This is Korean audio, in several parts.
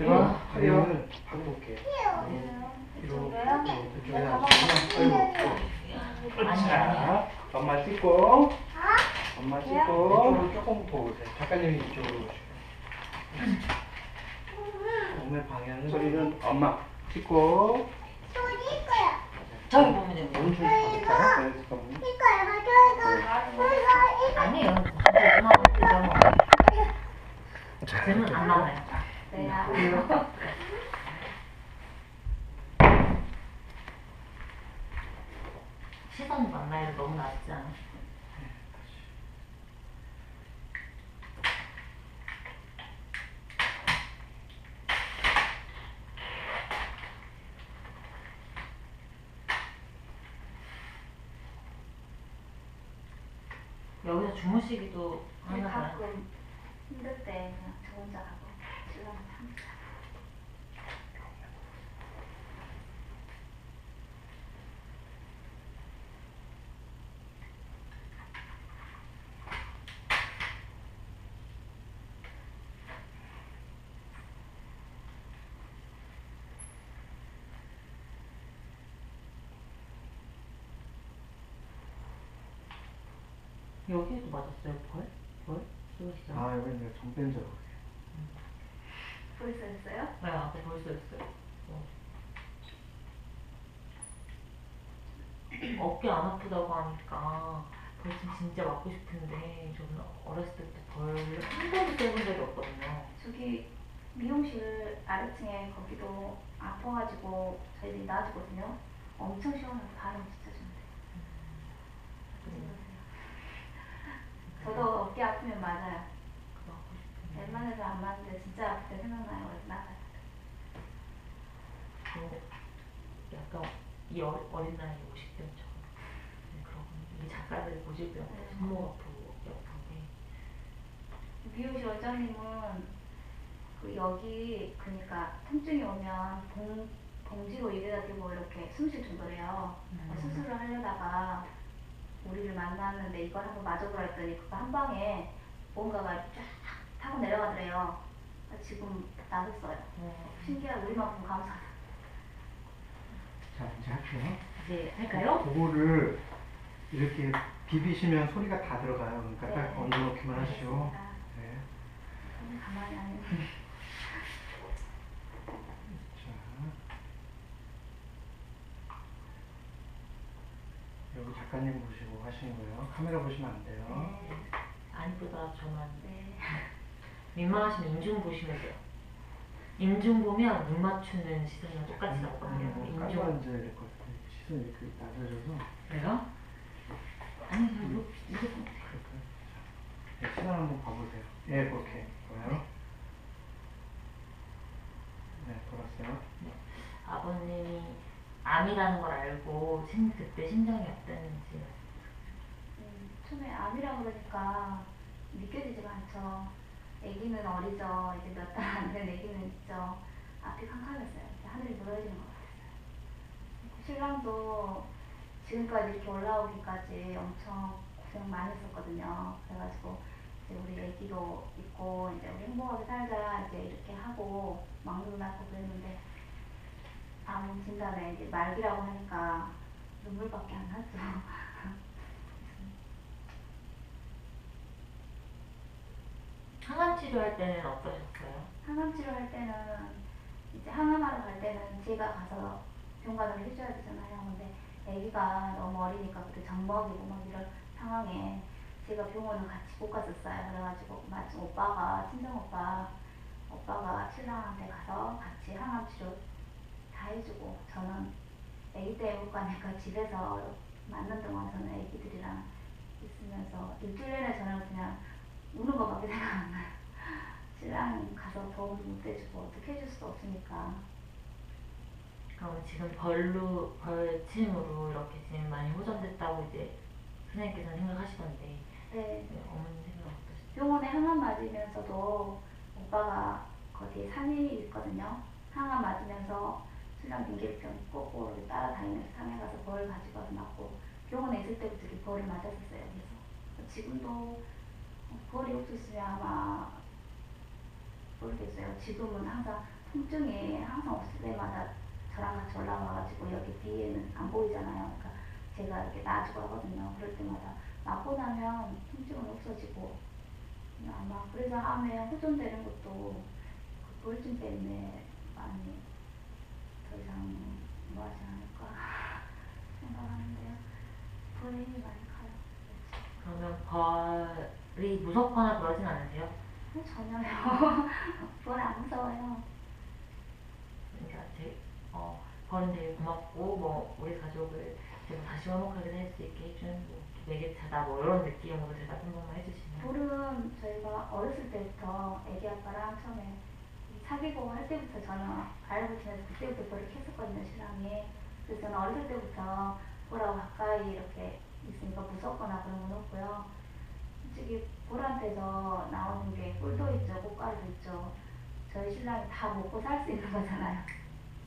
제가 하연을 바꿔볼게. 이쪽으로. 자, 엄마 찍고. 엄마 네. 찍고. 이쪽으로 조금 보세요. 작가님이 이쪽으로 오세요. 몸의 방향은 소리는 엄마 찍고. 저기 보면 됩니다. 네, 오른쪽 바꿔볼까요? 네, 아니에요. 엄마 보면 되잖아. 저는 안 나와요. 시선 만나요 너무 낮지 않아? 여기서 주무시기도 하나 봐요. 가끔 힘들 때 그냥 저 혼자 가고 신랑은 함께 여기에도 맞았어요, 벌? 벌? 쏘시죠? 아, 여기 내가 정뺀 적. 벌써 했어요? 네, 아까 벌써 있어요. 어. 어깨 안 아프다고 하니까 벌써 진짜 맞고 싶은데 저는 어렸을 때부터 벌을 한 번도 떼본 적이 없거든요. 저기 미용실 아래층에 거기도 아파가지고 저희들이 놔주거든요. 엄청 시원해서 바람 진짜 좋은데. 음, 저도 어깨 아프면 맞아요. 웬만해서 안 맞는데 진짜 아플 때 생각나요. 나가요. 그 약간 이 어, 어린 나이에 50대처럼 그런 이 작가들 고질병 네. 손목 아프고 어깨 아프고 미용실 원장님은 그 여기 그러니까 통증이 오면 봉, 봉지로 입에다 대고 이렇게 숨쉴 정도래요. 음. 수술을 하려다가 우리를 만났는데 이걸 한번 맞아보라 했더니 그거 한 방에 뭔가가 쫙 타고 내려가더래요. 지금 나섰어요. 어, 신기하게 우리만큼 감사하다. 자, 이제 할게요. 이제 할까요? 그거를 이렇게 비비시면 소리가 다 들어가요. 그러니까 네. 딱 얹어놓기만 하시오. 알겠습니다. 네. 가만히 안 있는. 자. 여기 작가님 보시고 하시는 거예요. 카메라 보시면 안 돼요. 네. 아니보다 저만 네. 민망하시면 인중 보시면 돼요. 인중 보면 눈 맞추는 시선이랑 똑같이 나오거든요. 뭐 인중. 깔고 앉아야 될 것 같아요. 시선이 이렇게 낮아져서. 그래요? 아니, 이거 이거 그럴까요? 자, 네, 시선 한번 봐보세요. 예, 그렇게. 좋아요. 네, 돌았어요. 아버님이 암이라는 걸 알고 심, 그때 심장이 어땠는지 음, 처음에 암이라 그러니까 믿겨지지가 않죠. 아기는 어리죠. 이제 몇 달 안 된 아기는 있죠. 앞이 캄캄했어요. 하늘이 무너지는 것 같았어요. 신랑도 지금까지 이렇게 올라오기까지 엄청 고생 많이 했었거든요. 그래가지고 이제 우리 아기도 있고 이제 우리 행복하게 살자 이제 이렇게 하고 막눈 낳고 그랬는데 암 진단에 이제 말기라고 하니까 눈물밖에 안 났죠. 항암 치료할 때는 어떠셨어요? 항암 치료할 때는 이제 항암하러 갈 때는 제가 가서 병관을 해줘야 되잖아요. 근데 아기가 너무 어리니까 그때 젖먹이고 막 이런 상황에 제가 병원을 같이 못 갔었어요. 그래가지고 마침 오빠가 친정 오빠 오빠가 신랑한테 가서 같이 항암 치료 다 해주고 저는 아기 때못 가니까 집에서 맞는 동안 저는 아기들이랑 있으면서 일주일 내내 저는 그냥 우는 것밖에 생각 안 나요. 신랑 가서 도움도 못 해주고 어떻게 해줄 수도 없으니까 그럼 지금 벌로 벌침으로 이렇게 지금 많이 호전됐다고 이제 선생님께서 생각하시던데 네, 네, 어머님 생각 어떠세요? 병원에 항암 맞으면서도 오빠가 거기 산이 있거든요. 항암 맞으면서 신랑 꼬고 이렇게 따라다니면서 산에 가서 벌 가지고 와서 맞고 병원에 있을 때부터 벌을 맞았었어요. 그래서 지금도 벌이 없었으면 아마 모르겠어요. 지금은 항상 통증이 항상 없을 때마다 저랑 같이 올라와가지고 여기 뒤에는 안 보이잖아요. 그러니까 제가 이렇게 놔주고 하거든요. 그럴 때마다 맞고 나면 통증은 없어지고 아마 그래서 암에 호전되는 것도 그 불증 때문에 많이 더 이상 뭐 하지 않을까 생각하는데요. 불이 많이 가요. 그러면 벌이 무섭거나 그러진 않으세요? 어, 전혀요. 불안 무서워요. 그러니까 제, 어, 벌은 되게 고맙고 뭐 우리 가족을 좀 다시 화목하게 살 수 있게 해준 뭐 매개차다 뭐 이런 느낌으로 대답 한 번만 해주시면 불은 저희가 어렸을 때부터 애기 아빠랑 처음에 사귀고 할 때부터 저는 지내서 그때부터 불을 켰었거든요 신랑이 그래서 저는 어렸을 때부터 불하고 가까이 이렇게 있으니까 무섭거나 그런 건 없고요. 솔직히 불한테서 나오는 게 꿀도 있죠 꽃가루도 있죠. 저희 신랑이 다 먹고 살 수 있는 거잖아요.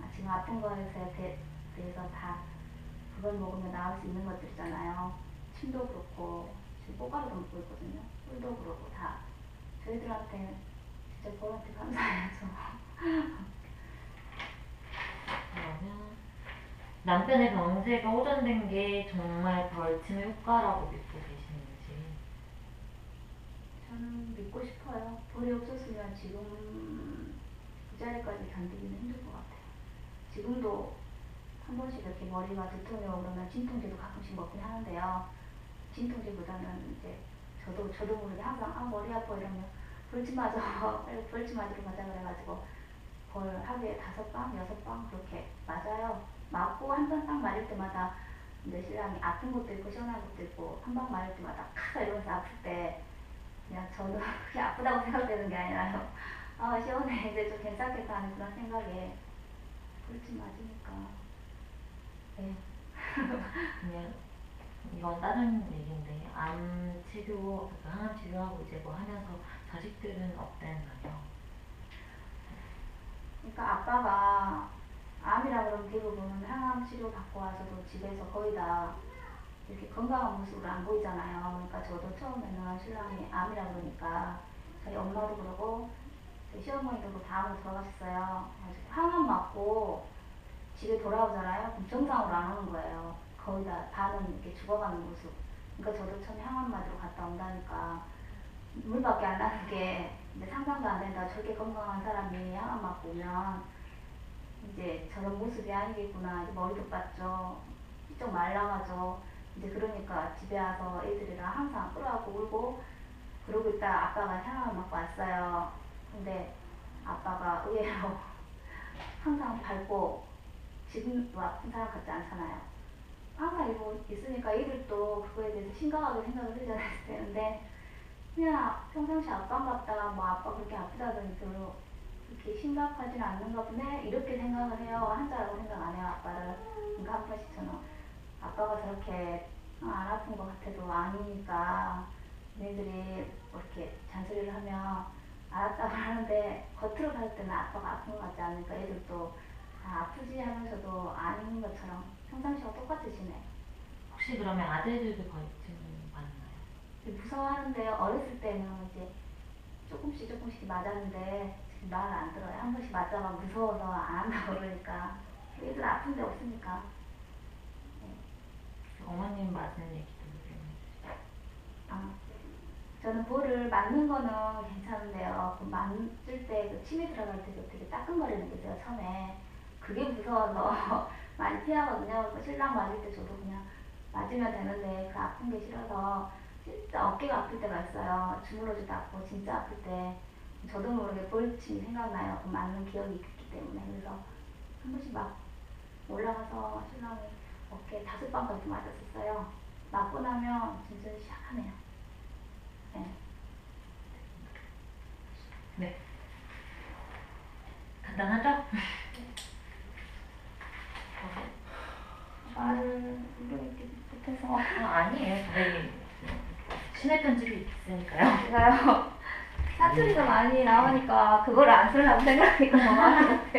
아, 지금 아픈 거에 대- 대해서 다 그걸 먹으면 나을 수 있는 것들이잖아요. 침도 그렇고 지금 꽃가루도 먹고 있거든요. 꿀도 그렇고 다. 저희들한테 진짜 벌한테 감사해야죠. 그러면 남편의 병세가 호전된 게 정말 벌침의 효과라고 믿고 계시는지 저는 믿고 싶어요. 벌이 없었으면 지금 그 자리까지 견디기는 힘들 것 같아요. 지금도 한 번씩 이렇게 머리가 두통이 오고 그러면 진통제도 가끔씩 먹긴 하는데요. 진통제보다는 이제 저도 저도 모르게 항상 아 머리 아파 이러면 벌침 맞아 빨리 벌침 맞으러 가자 그래가지고 벌 하루에 다섯 방 여섯 방 그렇게 맞아요. 맞고 한 번 딱 맞을 때마다 이제 신랑이 아픈 것도 있고 시원한 것도 있고 한 방 맞을 때마다 카 이러면서 아플 때 그냥 저는 그게 아프다고 생각되는 게 아니라요. 아 시원해 이제 좀 괜찮겠다 하는 그런 생각에 벌침 맞으니까 네. 그냥 이건 다른 얘기인데 암 치료, 그 항암 치료하고 이제 뭐 하면서 자식들은 어땠나요? 그러니까 아빠가 암이라 그러면 대부분 항암 치료 받고 와서도 집에서 거의 다 이렇게 건강한 모습을 안 보이잖아요. 그러니까 저도 처음에는 신랑이 암이라 그러니까 저희 엄마도 그러고 저희 시어머니도 다 암으로 돌아가셨어요. 그래가지고 항암 맞고 집에 돌아오잖아요. 그럼 정상으로 안 오는 거예요. 거의 다 반은 이렇게 죽어가는 모습. 그러니까 저도 처음에 항암 맞으러 갔다 온다니까 물밖에 안 나는 게 이제 상상도 안 된다. 저렇게 건강한 사람이 맞고 오면 이제 저런 모습이 아니겠구나. 머리도 빠져. 삐쩍 말라가죠. 이제 그러니까 집에 와서 애들이랑 항상 끌어안고 울고 그러고 있다 아빠가 향을 맞고 왔어요. 근데 아빠가 의외로 항상 밝고 지금도 아픈 사람 같지 않잖아요. 항상 이거 있으니까 애들도 그거에 대해서 심각하게 생각을 하잖아야 되는데 그냥 평상시 아빠인갑다 뭐 아빠 그렇게 아프다더니 별로 그렇게 심각하진 않는가 보네. 이렇게 생각을 해요. 한자라고 생각 안 해요 아빠를? 그러니까 한 번씩 저는 아빠가 저렇게 어, 안 아픈 것 같아도 아니니까. 너희들이 뭐 이렇게 잔소리를 하면 알았다고 하는데 겉으로 봤을 때는 아빠가 아픈 것 같지 않으니까 애들도 아, 아프지 하면서도 아닌 것처럼 평상시와 지내 혹시 그러면 아들들도 벌침 받나요? 무서워하는데 어렸을 때는 이제 조금씩 조금씩 맞았는데 지금 말을 안 들어요. 한 번씩 맞다가 무서워서 안 한다고 그러니까 애들 아픈 데 없으니까 어머님 맞은 얘기도 좀 해주세요. 아, 저는 볼을 맞는 거는 괜찮은데요. 그 맞을 때 그 침이 들어갈 때 되게 따끔거리는 게 있어요, 처음에. 그게 무서워서 많이 피하거든요. 그 신랑 맞을 때 저도 그냥 맞으면 되는데 그 아픈 게 싫어서 진짜 어깨가 아플 때가 있어요. 주물러주도 아프고 진짜 아플 때 저도 모르게 볼침이 생각나요. 그 맞는 기억이 있기 때문에. 그래서 한 번씩 막 올라가서 신랑이 어깨 다섯 방까지 맞았었어요. 맞고 나면 진짜 시원하네요. 네. 네. 간단하죠? 말을 이렇게 못해서 아, 아니에요. 저희 신의 편집이 있으니까요. 제가요 사투리가 많이 나오니까 그걸 안 쓰려고 생각하니까 더 많은 것 같아.